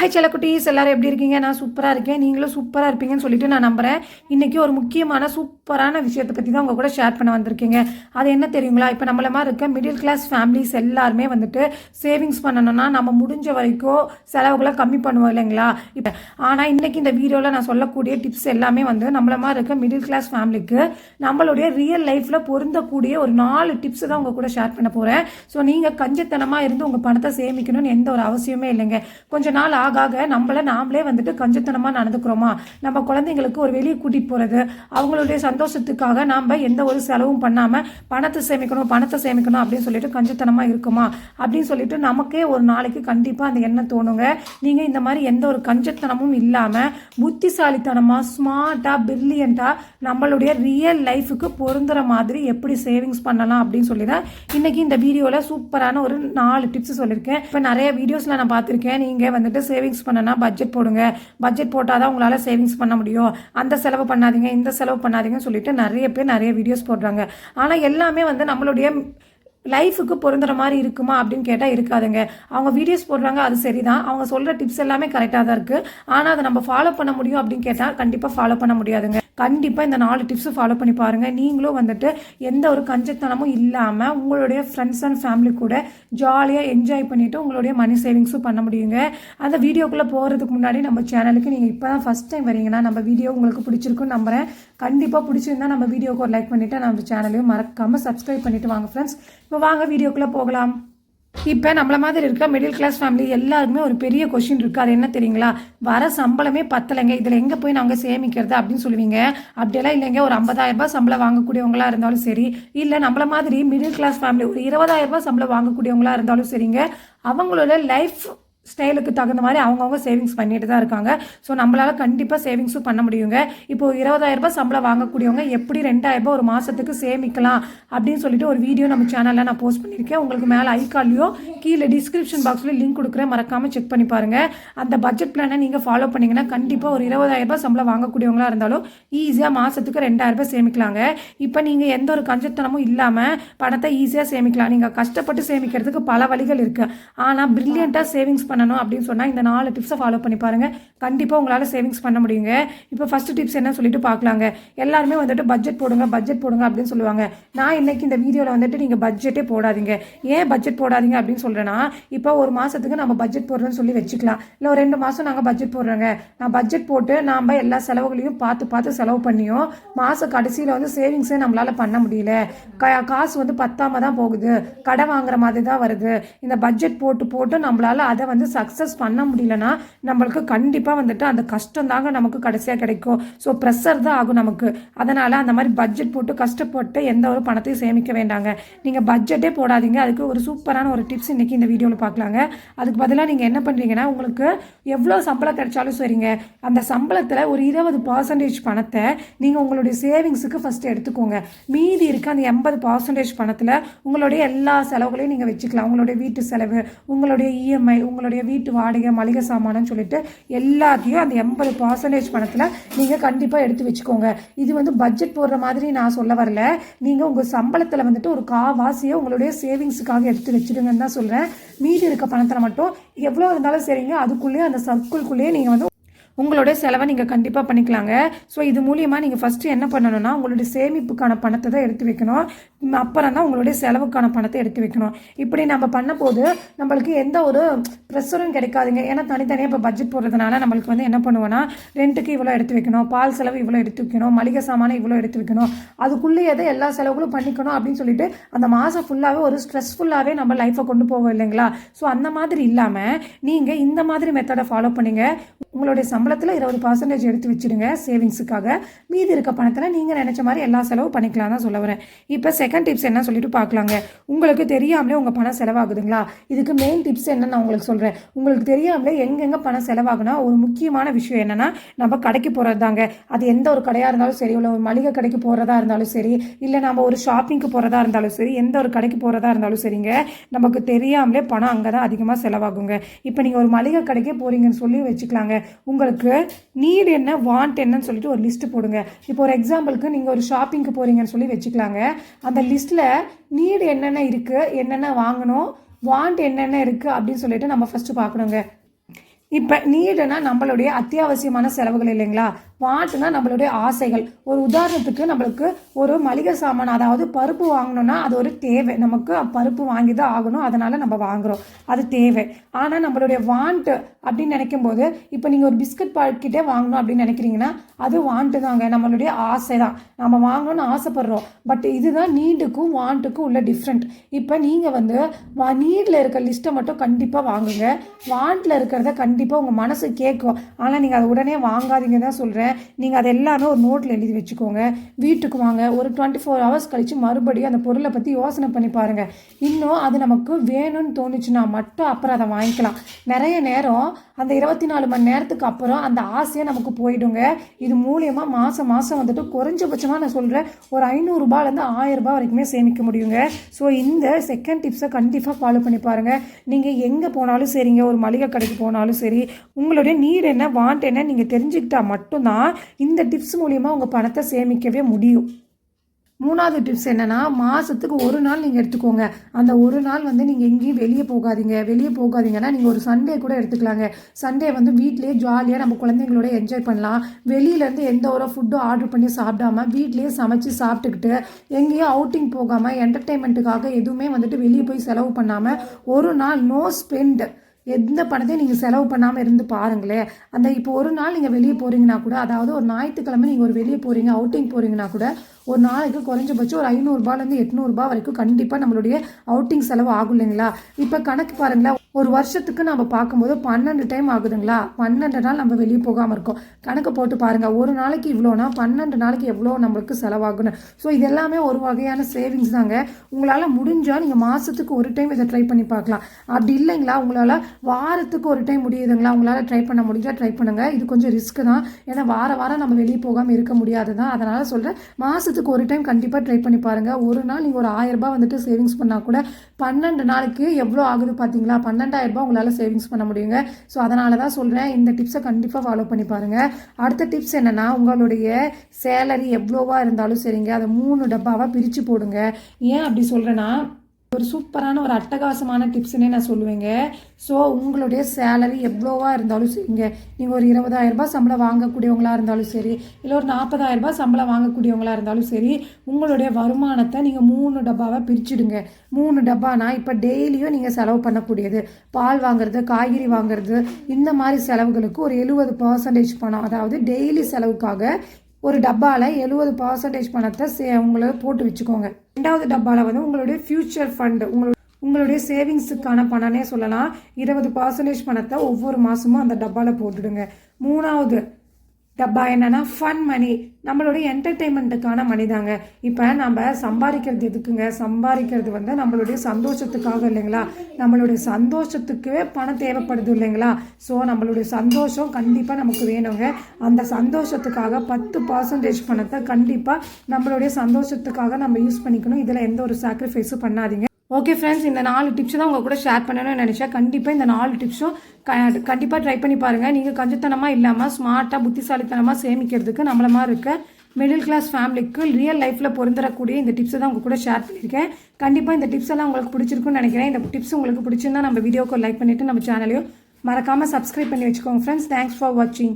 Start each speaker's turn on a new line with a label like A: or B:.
A: Hi செல்லக்குட்டீஸ் எல்லாரும் எப்படி இருக்கீங்க? நான் சூப்பராக இருக்கேன். நீங்களும் சூப்பராக இருப்பீங்கன்னு சொல்லிட்டு நான் நம்புகிறேன் இன்றைக்கி ஒரு முக்கியமான சூப்பரான விஷயத்தை பற்றி தான் உங்கள் கூட ஷேர் பண்ண வந்திருக்கீங்க. அது என்ன தெரியுங்களா? இப்போ நம்மள மாதிரி இருக்க மிடில் கிளாஸ் ஃபேமிலிஸ் எல்லாருமே வந்துட்டு சேவிங்ஸ் பண்ணணும்னா நம்ம முடிஞ்ச வரைக்கும் செலவுகளை கம்மி பண்ணுவோம் இல்லைங்களா? இப்போ ஆனால் இன்றைக்கி இந்த வீடியோவில் நான் சொல்லக்கூடிய டிப்ஸ் எல்லாமே வந்து நம்மள மாதிரி இருக்க மிடில் கிளாஸ் ஃபேமிலிக்கு நம்மளுடைய ரியல் லைஃப்பில் பொருந்தக்கூடிய ஒரு நாலு டிப்ஸ் தான் உங்கள் கூட ஷேர் பண்ண போகிறேன் ஸோ நீங்கள் கஞ்சத்தனமாக இருந்து உங்கள் பணத்தை சேமிக்கணும்னு எந்த ஒரு அவசியமே இல்லைங்க. கொஞ்ச நாள் ஆக ஆக நம்மள நாமளே வந்துட்டு கஞ்சத்தனமாக நடந்துக்கிறோமா? நம்ம குழந்தைங்களுக்கு ஒரு வெளியே கூட்டிகிட்டு போகிறது அவங்களுடைய சந்தோஷத்துக்காக நாம் எந்த ஒரு செலவும் பண்ணாமல் பணத்தை சேமிக்கணும் பணத்தை சேமிக்கணும் அப்படின்னு சொல்லிட்டு கஞ்சத்தனமாக இருக்குமா? அப்படின்னு சொல்லிட்டு நமக்கே ஒரு நாளைக்கு கண்டிப்பாக அந்த எண்ணம் தோணுங்க. நீங்கள் இந்த மாதிரி எந்த ஒரு கஞ்சத்தனமும் இல்லாமல் புத்திசாலித்தனமாக ஸ்மார்ட்டாக பிரில்லியண்ட்டாக நம்மளுடைய ரியல் லைஃபுக்கு பொருந்துகிற மாதிரி எப்படி சேவிங்ஸ் பண்ணலாம் அப்படின்னு சொல்லி தான் இன்றைக்கி இந்த வீடியோவில் சூப்பரான ஒரு நாலு டிப்ஸ் சொல்லியிருக்கேன் இப்போ நிறைய வீடியோஸில் நான் பார்த்துருக்கேன். நீங்கள் வந்துட்டு சேவிங்ஸ் பண்ணனா பட்ஜெட் போடுங்க. பட்ஜெட் போட்டால் தான் உங்களால் சேவிங்ஸ் பண்ண முடியும். அந்த செலவு பண்ணாதீங்க இந்த செலவு பண்ணாதீங்கன்னு சொல்லிட்டு நிறைய பேர் நிறைய வீடியோஸ் போடுறாங்க. ஆனால் எல்லாமே வந்து நம்மளுடைய லைஃபுக்கு பொருந்துற மாதிரி இருக்குமா அப்படின்னு கேட்டால் இருக்காதுங்க. அவங்க வீடியோஸ் போடுறாங்க அது சரிதான். அவங்க சொல்கிற டிப்ஸ் எல்லாமே கரெக்டாக தான் இருக்குது ஆனால் அதை நம்ம ஃபாலோ பண்ண முடியும் அப்படின்னு கேட்டால் கண்டிப்பாக ஃபாலோ பண்ண முடியாதுங்க. கண்டிப்பாக இந்த நாலு டிப்ஸும் ஃபாலோ பண்ணி பாருங்கள் நீங்களும் வந்துட்டு எந்த ஒரு கஞ்சத்தனமும் இல்லாமல் உங்களுடைய ஃப்ரெண்ட்ஸ் அண்ட் ஃபேமிலி கூட ஜாலியாக என்ஜாய் பண்ணிவிட்டு உங்களுடைய மணி சேவிங்ஸும் பண்ண முடியுங்க. அந்த வீடியோக்குள்ளே போகிறதுக்கு முன்னாடி நம்ம சேனலுக்கு நீங்கள் இப்போ தான் ஃபஸ்ட் டைம் வரீங்கன்னா நம்ம வீடியோ உங்களுக்கு பிடிச்சிருக்குன்னு நம்புகிறேன் கண்டிப்பாக பிடிச்சிருந்தா நம்ம வீடியோக்கு ஒரு லைக் பண்ணிவிட்டு நம்ம சேனலையும் மறக்காமல் சப்ஸ்கிரைப் பண்ணிவிட்டு வாங்க ஃப்ரெண்ட்ஸ் இப்போ வாங்க வீடியோக்குள்ளே போகலாம். இப்போ நம்மள மாதிரி இருக்க மிடில் கிளாஸ் ஃபேமிலி எல்லாருக்குமே ஒரு பெரிய கொஷின் இருக்குது அது என்ன தெரியுங்களா? வர சம்பளமே பத்தலைங்க. இதில் எங்கே போய் நாங்கள் சேமிக்கிறது அப்படின்னு சொல்லுவீங்க. அப்படியெல்லாம் இல்லைங்க. ஒரு 50000 ரூபாய் சம்பளம் வாங்கக்கூடியவங்களா இருந்தாலும் சரி. இல்லை நம்மள மாதிரி மிடில் கிளாஸ் ஃபேமிலி ஒரு 20000 ரூபாய் சம்பளம் வாங்கக்கூடியவங்களா இருந்தாலும் சரிங்க. அவங்களோட லைஃப் ஸ்டைலுக்கு தகுந்த மாதிரி அவங்கவுங்க சேவிங்ஸ் பண்ணிட்டு தான் இருக்காங்க. ஸோ நம்மளால் கண்டிப்பாக சேவிங்ஸும் பண்ண முடியுங்க. இப்போ இருபதாயிரரூபா சம்பளம் வாங்கக்கூடியவங்க எப்படி ரெண்டாயிரம் ரூபாய் ஒரு மாதத்துக்கு சேமிக்கலாம் அப்படின்னு சொல்லிட்டு ஒரு வீடியோ நம்ம சேனலில் நான் போஸ்ட் பண்ணியிருக்கேன். உங்களுக்கு மேலே ஐகால்லையோ கீழே டிஸ்கிரிப்ஷன் பாக்ஸில் லிங்க் கொடுக்குறேன். மறக்காமல் செக் பண்ணி பாருங்கள் அந்த பட்ஜெட் பிளானை நீங்கள் ஃபாலோ பண்ணிங்கன்னா கண்டிப்பாக ஒரு இருபதாயிரம் ரூபாய் சம்பளம் வாங்கக்கூடியவங்களா இருந்தாலும் ஈஸியாக மாதத்துக்கு ரெண்டாயிரம் ரூபாய் சேமிக்கலாங்க. இப்போ நீங்கள் எந்த ஒரு கஞ்சத்தனமும் இல்லாமல் பணத்தை ஈஸியாக சேமிக்கலாம். நீங்கள் கஷ்டப்பட்டு சேமிக்கிறதுக்கு பல வழிகள் இருக்குது ஆனால் பிரில்லியண்ட்டாக சேவிங்ஸ் பண்ணணும் அப்படின்னு சொன்னால் இந்த நாலு டிப்ஸை ஃபாலோ பண்ணி பாருங்கள் கண்டிப்பாக உங்களால் சேவிங்ஸ் பண்ண முடியுங்க. இப்போ ஃபஸ்ட்டு டிப்ஸ் என்ன சொல்லிட்டு பார்க்கலாங்க எல்லாருமே வந்துட்டு பட்ஜெட் போடுங்க பட்ஜெட் போடுங்க அப்படின்னு சொல்லுவாங்க. நான் இன்னைக்கு இந்த வீடியோவில் வந்துட்டு நீங்கள் பட்ஜெட்டே போடாதீங்க. ஏன் பட்ஜெட் போடாதீங்க அப்படின்னு சொல்கிறேன்னா இப்போ ஒரு மாதத்துக்கு நம்ம பட்ஜெட் போடுறோன்னு சொல்லி வச்சுக்கலாம். இல்லை ஒரு ரெண்டு மாதம் நாங்கள் பட்ஜெட் போடுறோங்க. நான் பட்ஜெட் போட்டு நாம் எல்லா செலவுகளையும் பார்த்து பார்த்து செலவு பண்ணியும் மாத கடைசியில் வந்து சேவிங்ஸே நம்மளால் பண்ண முடியல. க காசு வந்து பத்தாமல் தான் போகுது. கடை வாங்குற மாதிரி தான் வருது. இந்த பட்ஜெட் போட்டு போட்டு நம்மளால் அதை வந்து சக்ஸஸ் பண்ண முடியலன்னா நம்மளுக்கு கண்டிப்பாக வந்துட்டு அந்த கஷ்டம் தாங்க நமக்கு கடைசியாக கிடைக்கும். ஸோ ப்ரெஷர் தான் ஆகும் நமக்கு. அதனால் அந்த மாதிரி பட்ஜெட் போட்டு கஷ்டப்பட்டு எந்த ஒரு பணத்தையும் சேமிக்க வேண்டாங்க. நீங்கள் பட்ஜெட்டே போடாதீங்க. அதுக்கு ஒரு சூப்பரான ஒரு டிப்ஸ் இன்றைக்கி இந்த வீடியோவில் பார்க்கலாங்க அதுக்கு பதிலாக நீங்கள் என்ன பண்ணுறீங்கன்னா உங்களுக்கு எவ்வளோ சம்பளம் கிடைச்சாலும் சரிங்க. அந்த சம்பளத்தில் ஒரு இருபது பர்சன்டேஜ் பணத்தை நீங்கள் உங்களுடைய சேவிங்ஸுக்கு ஃபஸ்ட்டு எடுத்துக்கோங்க. மீதி இருக்க அந்த எண்பது பர்சன்டேஜ் பணத்தில் உங்களுடைய எல்லா செலவுகளையும் நீங்கள் வச்சுக்கலாம். உங்களுடைய வீட்டு செலவு உங்களுடைய இஎம்ஐ உங்களுடைய வீட்டு வாடகை மளிகை சாமானன்னு சொல்லிட்டு எல்லாத்தையும் அந்த எண்பது பர்சன்டேஜ் பணத்தில் நீங்கள் கண்டிப்பாக எடுத்து வச்சுக்கோங்க. இது வந்து பட்ஜெட் போடுற மாதிரி நான் சொல்ல வரல. நீங்கள் உங்கள் சம்பளத்தில் வந்துட்டு ஒரு காவாசியை உங்களுடைய சேவிங்ஸுக்காக எடுத்து வச்சுடுங்கன்னு தான் சொல்கிறேன் மீதி இருக்க பணத்தில் மட்டும் எவ்வளோ இருந்தாலும் சரிங்க. அதுக்குள்ளேயே அந்த சர்க்கிள்குள்ளேயே நீங்கள் வந்து உங்களுடைய செலவை நீங்கள் கண்டிப்பாக பண்ணிக்கலாங்க. ஸோ இது மூலியமாக நீங்கள் ஃபஸ்ட்டு என்ன பண்ணணும்னா உங்களுடைய சேமிப்புக்கான பணத்தை தான் எடுத்து வைக்கணும். அப்புறம் தான் உங்களுடைய செலவுக்கான பணத்தை எடுத்து வைக்கணும். இப்படி நம்ம பண்ணும்போது நம்மளுக்கு எந்த ஒரு ப்ரெஷரும் கிடைக்காதுங்க. ஏன்னா தனித்தனியாக இப்போ பட்ஜெட் போடுறதுனால நம்மளுக்கு வந்து என்ன பண்ணுவோன்னா ரெண்ட்டுக்கு இவ்வளோ எடுத்து வைக்கணும் பால் செலவு இவ்வளோ எடுத்து வைக்கணும் மளிகை சாமானை இவ்வளோ எடுத்து வைக்கணும். அதுக்குள்ளேயே தான் எல்லா செலவுகளும் பண்ணிக்கணும் அப்படின்னு சொல்லிட்டு அந்த மாதம் ஃபுல்லாகவே ஒரு ஸ்ட்ரெஸ்ஃபுல்லாகவே நம்ம லைஃப்பை கொண்டு போவோம் இல்லைங்களா? ஸோ அந்த மாதிரி இல்லாமல் நீங்கள் இந்த மாதிரி மெத்தடை ஃபாலோ பண்ணுங்க. உங்களுடைய சம்பளத்தில் இருபது பர்சன்டேஜ் எடுத்து வச்சிடுங்க சேவிங்ஸுக்காக மீதி இருக்க பணத்தில் நீங்கள் நினச்ச மாதிரி எல்லா செலவும் பண்ணிக்கலாம் தான் சொல்ல வரேன். இப்போ செக் செகண்ட் டிப்ஸ் என்ன சொல்லிட்டு பார்க்கலாங்க. உங்களுக்கு தெரியாமலே உங்கள் பணம் செலவாகுதுங்களா? இதுக்கு மெயின் டிப்ஸ் என்னன்னு நான் உங்களுக்கு சொல்கிறேன் உங்களுக்கு தெரியாமலே எங்கெங்கே பணம் செலவாகுனா ஒரு முக்கியமான விஷயம் என்னென்னா நம்ம கடைக்கு போகிறது தாங்க அது எந்த ஒரு கடையாக இருந்தாலும் சரி இல்லை ஒரு மளிகை கடைக்கு போகிறதா இருந்தாலும் சரி இல்லை நம்ம ஒரு ஷாப்பிங்க்கு போகிறதா இருந்தாலும் சரி எந்த ஒரு கடைக்கு போகிறதா இருந்தாலும் சரிங்க நமக்கு தெரியாமலே பணம் அங்கே தான் அதிகமாக செலவாகுங்க. இப்போ நீங்கள் ஒரு மளிகை கடைக்கே போகிறீங்கன்னு சொல்லி வச்சுக்கலாங்க. உங்களுக்கு நீட் என்ன வாண்ட் என்னன்னு சொல்லிட்டு ஒரு லிஸ்ட் போடுங்க. இப்போ ஒரு எக்ஸாம்பிளுக்கு நீங்கள் ஒரு ஷாப்பிங்க்கு போகிறீங்கன்னு சொல்லி வச்சுக்கலாங்க. அந்த லிஸ்ட்டில் நீடு என்னென்ன இருக்குது என்னென்ன வாங்கணும் வாண்ட் என்னென்ன இருக்குது அப்படின்னு சொல்லிட்டு நம்ம ஃபஸ்ட்டு பார்க்கணுங்க. இப்போ நீடுனா நம்மளுடைய அத்தியாவசியமான செலவுகள் இல்லைங்களா? வாட்டுனா நம்மளுடைய ஆசைகள். ஒரு உதாரணத்துக்கு நம்மளுக்கு ஒரு மளிகை சாமான் அதாவது பருப்பு வாங்கணும்னா அது ஒரு தேவை. நமக்கு பருப்பு வாங்கி தான் ஆகணும் அதனால் நம்ம வாங்குகிறோம் அது தேவை. ஆனால் நம்மளுடைய வாண்ட்டு அப்படின்னு நினைக்கும் போது இப்போ நீங்கள் ஒரு பிஸ்கட் பாக்கெட்டே வாங்கணும் அப்படின்னு நினைக்கிறீங்கன்னா அது வாண்ட்டு தாங்க. நம்மளுடைய ஆசை தான். நம்ம வாங்கணும்னு ஆசைப்படுறோம். பட் இதுதான் நீடுக்கும் வாண்ட்டுக்கும் உள்ள டிஃப்ரெண்ட் இப்போ நீங்கள் வந்து நீடில் இருக்க லிஸ்ட்டை மட்டும் கண்டிப்பாக வாங்குங்க. வாண்ட்டில் இருக்கிறத கண்டிப்பாக உங்கள் மனசு கேட்கும். ஆனால் நீங்கள் அதை உடனே வாங்காதீங்க தான் சொல்கிறேன் நீங்கள் அதை எல்லாமே ஒரு நோட்டில் எழுதி வச்சுக்கோங்க. வீட்டுக்கு வாங்க. ஒரு டுவெண்ட்டி ஃபோர் ஹவர்ஸ் கழித்து மறுபடியும் அந்த பொருளை பற்றி யோசனை பண்ணி பாருங்கள் இன்னும் அது நமக்கு வேணும்னு தோணுச்சுன்னா மட்டும் அப்புறம் அதை வாங்கிக்கலாம். நிறைய நேரம் அந்த இருபத்தி நாலு மணி நேரத்துக்கு அப்புறம் அந்த ஆசையை நமக்கு போயிடுங்க. இது மூலியமாக மாதம் மாதம் வந்துட்டு குறைஞ்சபட்சமாக நான் சொல்கிறேன் ஒரு ஐநூறுரூபாலேருந்து ஆயிரம் வரைக்குமே சேமிக்க முடியுங்க. ஸோ இந்த செகண்ட் டிப்ஸை கண்டிப்பாக ஃபாலோ பண்ணி பாருங்கள் நீங்கள் எங்கே போனாலும் சரிங்க. ஒரு மளிகை கடைக்கு போனாலும் சரி. உங்களுடைய நீர் என்ன வாண்ட் என்ன நீங்கள் தெரிஞ்சுக்கிட்டால் மட்டும்தான் இந்த டிப்ஸ் மூலிமா உங்கள் பணத்தை சேமிக்கவே முடியும். மூணாவது டிப்ஸ் என்னென்னா மாதத்துக்கு ஒரு நாள் நீங்கள் எடுத்துக்கோங்க. அந்த ஒரு நாள் வந்து நீங்கள் எங்கேயும் வெளியே போகாதீங்க. வெளியே போகாதீங்கன்னா நீங்கள் ஒரு சண்டே கூட எடுத்துக்கலாங்க. சண்டே வந்து வீட்லேயே ஜாலியாக நம்ம குழந்தைங்களோட என்ஜாய் பண்ணலாம். வெளியிலேருந்து எந்த ஒரு ஃபுட்டும் ஆர்டர் பண்ணி சாப்பிடாம வீட்லேயே சமைச்சு சாப்பிட்டுக்கிட்டு எங்கேயும் அவுட்டிங் போகாமல் என்டர்டெயின்மெண்ட்டுக்காக எதுவுமே வந்துட்டு வெளியே போய் செலவு பண்ணாமல் ஒரு நாள் நோ ஸ்பெண்ட் எந்த பணத்தையும் நீங்கள் செலவு பண்ணாமல் இருந்து பாருங்களேன் அந்த இப்போ ஒரு நாள் நீங்கள் வெளியே போகிறீங்கன்னா கூட அதாவது ஒரு ஞாயிற்றுக்கிழமை நீங்கள் ஒரு வெளியே போகிறீங்க அவுட்டிங் போகிறீங்கன்னா கூட ஒரு நாளைக்கு குறைஞ்சபட்சம் ஒரு ஐநூறுரூபாலேருந்து எட்நூறுபா வரைக்கும் கண்டிப்பாக நம்மளுடைய அவுட்டிங் செலவு ஆகும் இல்லைங்களா? இப்போ கணக்கு பாருங்களேன் ஒரு வருஷத்துக்கு நம்ம பார்க்கும்போது பன்னெண்டு டைம் ஆகுதுங்களா? பன்னெண்டு நாள் நம்ம வெளியே போகாமல் இருக்கோம். கணக்கு போட்டு பாருங்கள் ஒரு நாளைக்கு இவ்வளோனா பன்னெண்டு நாளைக்கு எவ்வளோ நம்மளுக்கு செலவாகணும் ஸோ இது எல்லாமே ஒரு வகையான சேவிங்ஸ் தாங்க. உங்களால் முடிஞ்சால் நீங்கள் மாதத்துக்கு ஒரு டைம் இதை ட்ரை பண்ணி பார்க்கலாம். அப்படி இல்லைங்களா? உங்களால் வாரத்துக்கு ஒரு டைம் முடியுதுங்களா? உங்களால் ட்ரை பண்ண முடிஞ்சால் ட்ரை பண்ணுங்கள் இது கொஞ்சம் ரிஸ்க்கு தான். ஏன்னா வார வாரம் நம்ம வெளியே போகாமல் இருக்க முடியாது தான் அதனால் சொல்கிறேன் மாதத்துக்கு ஒரு டைம் கண்டிப்பாக ட்ரை பண்ணி பாருங்கள் ஒரு நாள் நீங்கள் ஒரு ஆயிரம் வந்துட்டு சேவிங்ஸ் பண்ணால் கூட பன்னெண்டு நாளைக்கு எவ்வளோ ஆகுது பார்த்தீங்களா பன்னெண்டாயிரரூபா ரூபாய் உங்களால் சேவிங்ஸ் பண்ண முடியுங்க. ஸோ அதனால தான் சொல்கிறேன் இந்த டிப்ஸை கண்டிப்பாக ஃபாலோ பண்ணி பாருங்கள் அடுத்த டிப்ஸ் என்னென்னா உங்களுடைய சேலரி எவ்வளோவா இருந்தாலும் சரிங்க. அதை மூணு டப்பாவாக பிரித்து போடுங்க. ஏன் அப்படி சொல்கிறேன்னா ஒரு சூப்பரான ஒரு அட்டகாசமான டிப்ஸ்னே நான் சொல்லுவேங்க. ஸோ உங்களுடைய சேலரி எவ்வளோவா இருந்தாலும் சரிங்க நீங்கள் ஒரு இருபதாயிரரூபா சம்பளம் வாங்கக்கூடியவங்களா இருந்தாலும் சரி இல்லை ஒரு நாற்பதாயிரரூபா சம்பளம் வாங்கக்கூடியவங்களா இருந்தாலும் சரி உங்களுடைய வருமானத்தை நீங்கள் மூணு டப்பாவாக பிரிச்சுடுங்க. மூணு டப்பானா இப்போ டெய்லியும் நீங்கள் செலவு பண்ணக்கூடியது. பால் வாங்குறது காய்கறி வாங்குறது இந்த மாதிரி செலவுகளுக்கு ஒரு எழுபது பர்சன்டேஜ் பணம் அதாவது டெய்லி செலவுக்காக ஒரு டப்பாவில் எழுபது பர்சன்டேஜ் பணத்தை சே உங்களை போட்டு வச்சுக்கோங்க. ரெண்டாவது டப்பாவில் வந்து உங்களுடைய ஃப்யூச்சர் ஃபண்டு உங்களுடைய உங்களுடைய சேவிங்ஸுக்கான பணம்னே சொல்லலாம். இருபது பர்சன்டேஜ் பணத்தை ஒவ்வொரு மாதமும் அந்த டப்பாவில் போட்டுடுங்க. மூணாவது டப்பா என்னன்னா ஃபன் மணி நம்மளுடைய என்டர்டெயின்மெண்ட்டுக்கான மணி தாங்க. இப்போ நம்ம சம்பாதிக்கிறது எதுக்குங்க? சம்பாதிக்கிறது வந்து நம்மளுடைய சந்தோஷத்துக்காக இல்லைங்களா? நம்மளுடைய சந்தோஷத்துக்குவே பணம் தேவைப்படுது இல்லைங்களா? ஸோ நம்மளுடைய சந்தோஷம் கண்டிப்பாக நமக்கு வேணுங்க. அந்த சந்தோஷத்துக்காக பத்து பர்சன்டேஜ் பணத்தை கண்டிப்பாக நம்மளுடைய சந்தோஷத்துக்காக நம்ம யூஸ் பண்ணிக்கணும். இதில் எந்த ஒரு சாக்ரிஃபைஸும் பண்ணாதீங்க. ஓகே ஃப்ரெண்ட்ஸ் இந்த நாலு டிப்ஸ் தான் உங்கள் கூட ஷேர் பண்ணணும்னு நினச்சேன். கண்டிப்பாக இந்த நாலு டிப்ஸும் க கண்டிப்பாக ட்ரை பண்ணி பாருங்கள் நீங்கள் கஞ்சத்தனமாக இல்லாமல் ஸ்மார்ட்டாக புத்திசாலித்தனமாக சேமிக்கிறதுக்கு நம்மள மாதிரி இருக்க மிடில் கிளாஸ் ஃபேமிலிக்கு ரியல் லைஃப்பில் பொருந்தரக்கூடிய இந்த டிப்ஸை தான் உங்கள் கூட ஷேர் பண்ணியிருக்கேன். கண்டிப்பாக இந்த டிப்ஸ் எல்லாம் உங்களுக்கு பிடிச்சிருக்குன்னு நினைக்கிறேன். இந்த டிப்ஸ் உங்களுக்கு பிடிச்சிருந்தா நம்ம வீடியோக்கு லைக் பண்ணிவிட்டு நம்ம சேனலையும் மறக்காமல் சப்ஸ்கிரைப் பண்ணி வச்சுக்கோங்க ஃப்ரெண்ட்ஸ் தேங்க்ஸ் ஃபார் வாட்சிங்